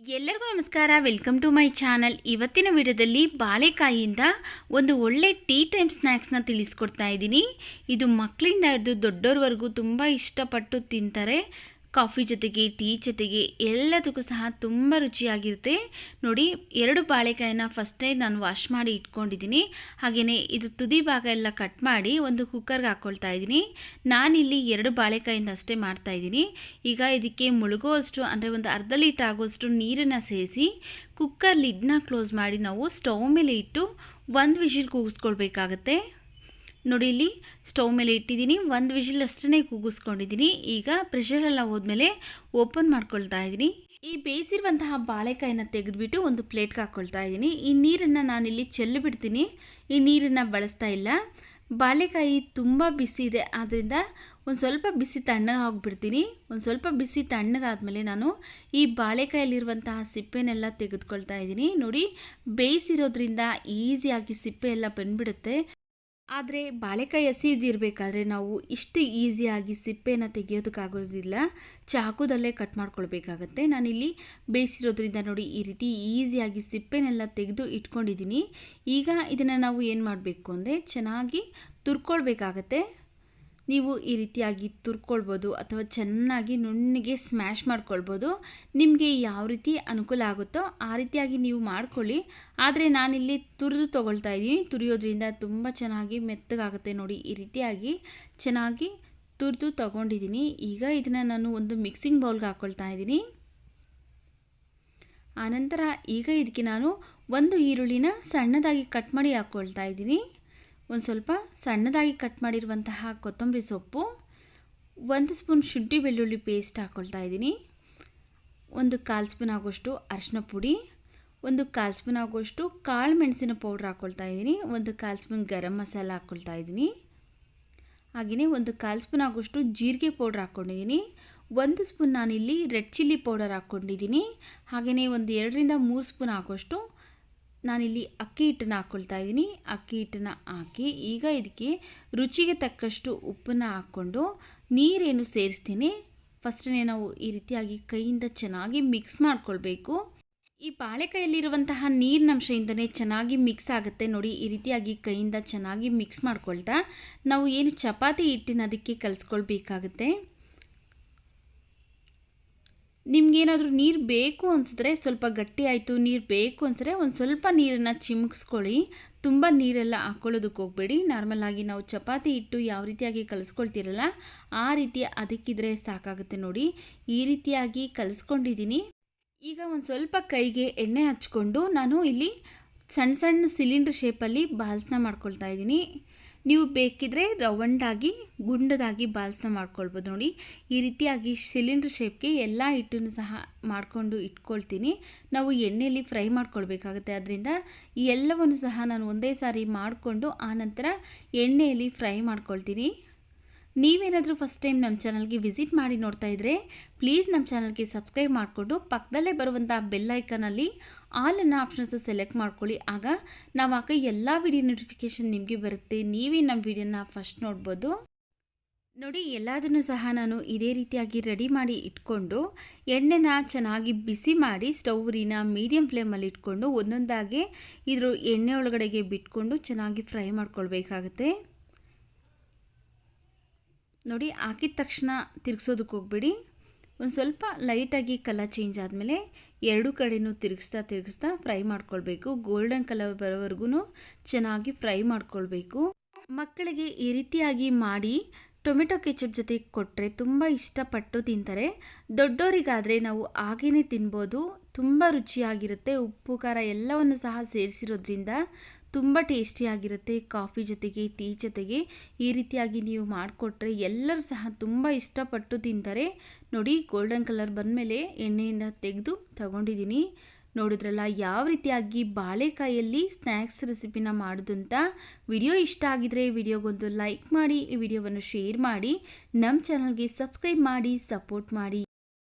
ಎಲ್ಲರಿಗೂ ನಮಸ್ಕಾರ. Welcome to my channel ಇವತ್ತಿನ ವಿಡಿಯೋದಲ್ಲಿ ಬಾಳೆಕಾಯಿಯಿಂದ ಒಂದು ಒಳ್ಳೆ ಟೀ ಟೈಮ್ ಸ್ನ್ಯಾಕ್ಸ್ನ ತಿಳಿಸ್ಕೊಡ್ತಾ ಇದ್ದೀನಿ. ಇದು ಮಕ್ಕಳಿಂದ ಹಿಡಿದು ದೊಡ್ಡೋರ್ವರೆಗೂ ತುಂಬ ಇಷ್ಟಪಟ್ಟು ತಿಂತಾರೆ. ಕಾಫಿ ಜೊತೆಗೆ, ಟೀ ಜೊತೆಗೆ ಎಲ್ಲದಕ್ಕೂ ಸಹ ತುಂಬ ರುಚಿಯಾಗಿರುತ್ತೆ. ನೋಡಿ, ಎರಡು ಬಾಳೆಕಾಯಿನ ಫಸ್ಟೇ ನಾನು ವಾಶ್ ಮಾಡಿ ಇಟ್ಕೊಂಡಿದ್ದೀನಿ. ಹಾಗೆಯೇ ಇದು ತುದಿ ಭಾಗ ಎಲ್ಲ ಕಟ್ ಮಾಡಿ ಒಂದು ಕುಕ್ಕರ್ಗೆ ಹಾಕ್ಕೊಳ್ತಾ ಇದ್ದೀನಿ. ನಾನಿಲ್ಲಿ ಎರಡು ಬಾಳೆಕಾಯಿಂದ ಅಷ್ಟೇ ಮಾಡ್ತಾ ಇದ್ದೀನಿ. ಈಗ ಇದಕ್ಕೆ ಮುಳುಗುವಷ್ಟು ಅಂದರೆ ಒಂದು ಅರ್ಧ ಲೀಟರ್ ಆಗೋಷ್ಟು ನೀರನ್ನು ಸೇರಿಸಿ ಕುಕ್ಕರ್ ಲಿಡ್ನ ಕ್ಲೋಸ್ ಮಾಡಿ ನಾವು ಸ್ಟವ್ ಮೇಲೆ ಇಟ್ಟು ಒಂದು ವಿಷಿಲ್ ಕೂಗಿಸ್ಕೊಳ್ಬೇಕಾಗತ್ತೆ. ನೋಡಿ ಇಲ್ಲಿ ಸ್ಟವ್ ಮೇಲೆ ಇಟ್ಟಿದ್ದೀನಿ. ಒಂದು ವಿಷಲ್ ಅಷ್ಟೇ ಕೂಗಿಸ್ಕೊಂಡಿದ್ದೀನಿ. ಈಗ ಪ್ರೆಷರೆಲ್ಲ ಹೋದ್ಮೇಲೆ ಓಪನ್ ಮಾಡ್ಕೊಳ್ತಾ ಇದ್ದೀನಿ. ಈ ಬೇಯಿಸಿರುವಂತಹ ಬಾಳೆಕಾಯಿನ ತೆಗೆದುಬಿಟ್ಟು ಒಂದು ಪ್ಲೇಟ್ಗೆ ಹಾಕ್ಕೊಳ್ತಾ ಇದ್ದೀನಿ. ಈ ನೀರನ್ನು ನಾನಿಲ್ಲಿ ಚೆಲ್ಲಿ ಬಿಡ್ತೀನಿ. ಈ ನೀರನ್ನು ಬಳಸ್ತಾ ಇಲ್ಲ. ಬಾಳೆಕಾಯಿ ತುಂಬ ಬಿಸಿ ಇದೆ. ಆದ್ದರಿಂದ ಒಂದು ಸ್ವಲ್ಪ ಬಿಸಿ ತಣ್ಣಗೆ ಒಂದು ಸ್ವಲ್ಪ ಬಿಸಿ ತಣ್ಣಗಾದಮೇಲೆ ನಾನು ಈ ಬಾಳೆಕಾಯಲ್ಲಿರುವಂತಹ ಸಿಪ್ಪೆನೆಲ್ಲ ತೆಗೆದುಕೊಳ್ತಾ ಇದ್ದೀನಿ. ನೋಡಿ, ಬೇಯಿಸಿರೋದ್ರಿಂದ ಈಸಿಯಾಗಿ ಸಿಪ್ಪೆ ಎಲ್ಲ ಬಂದ್ಬಿಡುತ್ತೆ. ಆದರೆ ಬಾಳೆಕಾಯಿ ಹಸಿದಿರಬೇಕಾದ್ರೆ ನಾವು ಇಷ್ಟು ಈಸಿಯಾಗಿ ಸಿಪ್ಪೆನ ತೆಗೆಯೋದಕ್ಕಾಗೋದಿಲ್ಲ. ಚಾಕುದಲ್ಲೇ ಕಟ್ ಮಾಡ್ಕೊಳ್ಬೇಕಾಗತ್ತೆ. ನಾನಿಲ್ಲಿ ಬೇಯಿಸಿರೋದ್ರಿಂದ ನೋಡಿ ಈ ರೀತಿ ಈಸಿಯಾಗಿ ಸಿಪ್ಪೆನೆಲ್ಲ ತೆಗೆದು ಇಟ್ಕೊಂಡಿದ್ದೀನಿ. ಈಗ ಇದನ್ನು ನಾವು ಏನು ಮಾಡಬೇಕು ಅಂದರೆ ಚೆನ್ನಾಗಿ ತುರ್ಕೊಳ್ಬೇಕಾಗತ್ತೆ. ನೀವು ಈ ರೀತಿಯಾಗಿ ತುರ್ಕೊಳ್ಬೋದು ಅಥವಾ ಚೆನ್ನಾಗಿ ನುಣ್ಣಗೆ ಸ್ಮ್ಯಾಶ್ ಮಾಡ್ಕೊಳ್ಬೋದು, ನಿಮಗೆ ಯಾವ ರೀತಿ ಅನುಕೂಲ ಆಗುತ್ತೋ ಆ ರೀತಿಯಾಗಿ ನೀವು ಮಾಡ್ಕೊಳ್ಳಿ. ಆದರೆ ನಾನಿಲ್ಲಿ ತುರಿದು ತೊಗೊಳ್ತಾ ಇದ್ದೀನಿ. ತುರಿಯೋದ್ರಿಂದ ತುಂಬ ಚೆನ್ನಾಗಿ ಮೆತ್ತಗಾಗುತ್ತೆ ನೋಡಿ, ಈ ರೀತಿಯಾಗಿ ಚೆನ್ನಾಗಿ ತುರಿದು ತೊಗೊಂಡಿದ್ದೀನಿ. ಈಗ ಇದನ್ನು ನಾನು ಒಂದು ಮಿಕ್ಸಿಂಗ್ ಬೌಲ್ಗೆ ಹಾಕ್ಕೊಳ್ತಾ ಇದ್ದೀನಿ. ಆನಂತರ ಈಗ ಇದಕ್ಕೆ ನಾನು ಒಂದು ಈರುಳ್ಳಿನ ಸಣ್ಣದಾಗಿ ಕಟ್ ಮಾಡಿ ಹಾಕ್ಕೊಳ್ತಾ ಇದ್ದೀನಿ. ಒಂದು ಸ್ವಲ್ಪ ಸಣ್ಣದಾಗಿ ಕಟ್ ಮಾಡಿರುವಂತಹ ಕೊತ್ತಂಬರಿ ಸೊಪ್ಪು, ಒಂದು ಸ್ಪೂನ್ ಶುಂಠಿ ಬೆಳ್ಳುಳ್ಳಿ ಪೇಸ್ಟ್ ಹಾಕ್ಕೊಳ್ತಾ ಇದ್ದೀನಿ. ಒಂದು ಕಾಲು ಸ್ಪೂನ್ ಆಗೋಷ್ಟು ಅರಿಶಿನ ಪುಡಿ, ಒಂದು ಕಾಲು ಸ್ಪೂನ್ ಆಗೋಷ್ಟು ಕಾಳು ಮೆಣಸಿನ ಪೌಡ್ರ್ ಹಾಕ್ಕೊಳ್ತಾ ಇದ್ದೀನಿ. ಒಂದು ಕಾಲು ಸ್ಪೂನ್ ಗರಂ ಮಸಾಲ ಹಾಕ್ಕೊಳ್ತಾ ಇದ್ದೀನಿ. ಹಾಗೆಯೇ ಒಂದು ಕಾಲು ಸ್ಪೂನ್ ಆಗೋಷ್ಟು ಜೀರಿಗೆ ಪೌಡ್ರ್ ಹಾಕ್ಕೊಂಡಿದ್ದೀನಿ ಒಂದು ಸ್ಪೂನ್ ನಾನಿಲ್ಲಿ ರೆಡ್ ಚಿಲ್ಲಿ ಪೌಡರ್ ಹಾಕ್ಕೊಂಡಿದ್ದೀನಿ ಹಾಗೆಯೇ ಒಂದು ಎರಡರಿಂದ ಮೂರು ಸ್ಪೂನ್ ಆಗೋಷ್ಟು ನಾನಿಲ್ಲಿ ಅಕ್ಕಿ ಹಿಟ್ಟನ್ನು ಹಾಕ್ಕೊಳ್ತಾ ಇದ್ದೀನಿ. ಅಕ್ಕಿ ಹಿಟ್ಟನ್ನು ಹಾಕಿ ಈಗ ಇದಕ್ಕೆ ರುಚಿಗೆ ತಕ್ಕಷ್ಟು ಉಪ್ಪನ್ನು ಹಾಕ್ಕೊಂಡು ನೀರೇನು ಸೇರಿಸ್ತೀನಿ. ಫಸ್ಟೇ ನಾವು ಈ ರೀತಿಯಾಗಿ ಕೈಯಿಂದ ಚೆನ್ನಾಗಿ ಮಿಕ್ಸ್ ಮಾಡ್ಕೊಳ್ಬೇಕು. ಈ ಬಾಳೆಕಾಯಲ್ಲಿರುವಂತಹ ನೀರಿನಂಶದಿಂದನೇ ಚೆನ್ನಾಗಿ ಮಿಕ್ಸ್ ಆಗುತ್ತೆ. ನೋಡಿ, ಈ ರೀತಿಯಾಗಿ ಕೈಯಿಂದ ಚೆನ್ನಾಗಿ ಮಿಕ್ಸ್ ಮಾಡ್ಕೊಳ್ತಾ ನಾವು ಏನು ಚಪಾತಿ ಹಿಟ್ಟಿನ ಅದಕ್ಕೆ ಕಲಿಸ್ಕೊಳ್ಬೇಕಾಗುತ್ತೆ. ನಿಮ್ಗೇನಾದರೂ ನೀರು ಬೇಕು ಅನಿಸಿದ್ರೆ ಸ್ವಲ್ಪ ಗಟ್ಟಿ ಆಯಿತು, ನೀರು ಬೇಕು ಅನಿಸಿದ್ರೆ ಒಂದು ಸ್ವಲ್ಪ ನೀರನ್ನು ಚಿಮುಕ್ಸ್ಕೊಳ್ಳಿ ತುಂಬ ನೀರೆಲ್ಲ ಹಾಕ್ಕೊಳ್ಳೋದಕ್ಕೆ ಹೋಗಬೇಡಿ. ನಾರ್ಮಲಾಗಿ ನಾವು ಚಪಾತಿ ಹಿಟ್ಟು ಯಾವ ರೀತಿಯಾಗಿ ಕಲಿಸ್ಕೊಳ್ತಿರಲ್ಲ, ಆ ರೀತಿ ಅದಕ್ಕಿದ್ರೆ ಸಾಕಾಗುತ್ತೆ ನೋಡಿ. ಈ ರೀತಿಯಾಗಿ ಕಲಿಸ್ಕೊಂಡಿದ್ದೀನಿ. ಈಗ ಒಂದು ಸ್ವಲ್ಪ ಕೈಗೆ ಎಣ್ಣೆ ಹಚ್ಕೊಂಡು ನಾನು ಇಲ್ಲಿ ಸಣ್ಣ ಸಣ್ಣ ಸಿಲಿಂಡ್ರ್ ಶೇಪಲ್ಲಿ ಬಾಲ್ಸ್ನ ಮಾಡ್ಕೊಳ್ತಾ ಇದ್ದೀನಿ. ನೀವು ಬೇಕಿದ್ರೆ ರೌಂಡಾಗಿ, ಗುಂಡದಾಗಿ ಬಾಲ್ಸ್ನ ಮಾಡ್ಕೊಳ್ಬೋದು ನೋಡಿ. ಈ ರೀತಿಯಾಗಿ ಸಿಲಿಂಡ್ರ್ ಶೇಪ್ಗೆ ಎಲ್ಲ ಹಿಟ್ಟನ್ನು ಸಹ ಮಾಡಿಕೊಂಡು ಇಟ್ಕೊಳ್ತೀನಿ. ನಾವು ಎಣ್ಣೆಯಲ್ಲಿ ಫ್ರೈ ಮಾಡ್ಕೊಳ್ಬೇಕಾಗುತ್ತೆ. ಅದರಿಂದ ಎಲ್ಲವನ್ನು ಸಹ ನಾನು ಒಂದೇ ಸಾರಿ ಮಾಡಿಕೊಂಡು ಆನಂತರ ಎಣ್ಣೆಯಲ್ಲಿ ಫ್ರೈ ಮಾಡ್ಕೊಳ್ತೀನಿ. ನೀವೇನಾದರೂ ಫಸ್ಟ್ ಟೈಮ್ ನಮ್ಮ ಚಾನಲ್ಗೆ ವಿಸಿಟ್ ಮಾಡಿ ನೋಡ್ತಾ ಇದ್ದರೆ ಪ್ಲೀಸ್ ನಮ್ಮ ಚಾನಲ್ಗೆ ಸಬ್ಸ್ಕ್ರೈಬ್ ಮಾಡಿಕೊಂಡು ಪಕ್ಕದಲ್ಲೇ ಬರುವಂಥ ಬೆಲ್ಲೈಕನಲ್ಲಿ ಆಲನ್ನು ಆಪ್ಷನ್ಸ್ ಸೆಲೆಕ್ಟ್ ಮಾಡ್ಕೊಳ್ಳಿ. ಆಗ ನಾವು ಹಾಕೋ ಎಲ್ಲ ವಿಡಿಯೋ ನೋಟಿಫಿಕೇಷನ್ ನಿಮಗೆ ಬರುತ್ತೆ. ನೀವೇ ನಮ್ಮ ವಿಡಿಯೋನ ಫಸ್ಟ್ ನೋಡ್ಬೋದು. ನೋಡಿ, ಎಲ್ಲದನ್ನು ಸಹ ನಾನು ಇದೇ ರೀತಿಯಾಗಿ ರೆಡಿ ಮಾಡಿ ಇಟ್ಕೊಂಡು, ಎಣ್ಣೆನ ಚೆನ್ನಾಗಿ ಬಿಸಿ ಮಾಡಿ ಸ್ಟೌರಿನ ಮೀಡಿಯಂ ಫ್ಲೇಮಲ್ಲಿ ಇಟ್ಕೊಂಡು ಒಂದೊಂದಾಗೆ ಇದ್ರ ಎಣ್ಣೆ ಒಳಗಡೆಗೆ ಬಿಟ್ಕೊಂಡು ಚೆನ್ನಾಗಿ ಫ್ರೈ ಮಾಡ್ಕೊಳ್ಬೇಕಾಗತ್ತೆ. ನೋಡಿ, ಹಾಕಿದ ತಕ್ಷಣ ತಿರುಗಿಸೋದಕ್ಕೆ ಹೋಗ್ಬೇಡಿ. ಒಂದು ಸ್ವಲ್ಪ ಲೈಟಾಗಿ ಕಲರ್ ಚೇಂಜ್ ಆದಮೇಲೆ ಎರಡು ಕಡೆಯೂ ತಿರುಗಿಸ್ತಾ ತಿರುಗಿಸ್ತಾ ಫ್ರೈ ಮಾಡ್ಕೊಳ್ಬೇಕು. ಗೋಲ್ಡನ್ ಕಲರ್ ಬರೋವರೆಗೂ ಚೆನ್ನಾಗಿ ಫ್ರೈ ಮಾಡ್ಕೊಳ್ಬೇಕು. ಮಕ್ಕಳಿಗೆ ಈ ರೀತಿಯಾಗಿ ಮಾಡಿ ಟೊಮೆಟೊ ಕೆಚಪ್ ಜೊತೆ ಕೊಟ್ಟರೆ ತುಂಬ ಇಷ್ಟಪಟ್ಟು ತಿಂತಾರೆ. ದೊಡ್ಡವರಿಗಾದರೆ ನಾವು ಹಾಗೇ ತಿನ್ಬೋದು. ತುಂಬ ರುಚಿಯಾಗಿರುತ್ತೆ. ಉಪ್ಪು, ಖಾರ ಎಲ್ಲವನ್ನು ಸಹ ಸೇರಿಸಿರೋದ್ರಿಂದ ತುಂಬ ಟೇಸ್ಟಿಯಾಗಿರುತ್ತೆ ಕಾಫಿ ಜೊತೆಗೆ, ಟೀ ಜೊತೆಗೆ. ಈ ರೀತಿಯಾಗಿ ನೀವು ಮಾಡಿಕೊಟ್ರೆ ಎಲ್ಲರೂ ಸಹ ತುಂಬ ಇಷ್ಟಪಟ್ಟು ತಿಂತಾರೆ. ನೋಡಿ, ಗೋಲ್ಡನ್ ಕಲರ್ ಬಂದಮೇಲೆ ಎಣ್ಣೆಯಿಂದ ತೆಗೆದು ತಗೊಂಡಿದ್ದೀನಿ. ನೋಡಿದ್ರಲ್ಲ, ಯಾವ ರೀತಿಯಾಗಿ ಬಾಳೆಕಾಯಲ್ಲಿ ಸ್ನ್ಯಾಕ್ಸ್ ರೆಸಿಪಿನ ಮಾಡೋದು ಅಂತ. ವಿಡಿಯೋ ಇಷ್ಟ ಆಗಿದರೆ ವಿಡಿಯೋಗೊಂದು ಲೈಕ್ ಮಾಡಿ, ಈ ವಿಡಿಯೋವನ್ನು ಶೇರ್ ಮಾಡಿ. ನಮ್ಮ ಚಾನಲ್ಗೆ ಸಬ್ಸ್ಕ್ರೈಬ್ ಮಾಡಿ, ಸಪೋರ್ಟ್ ಮಾಡಿ.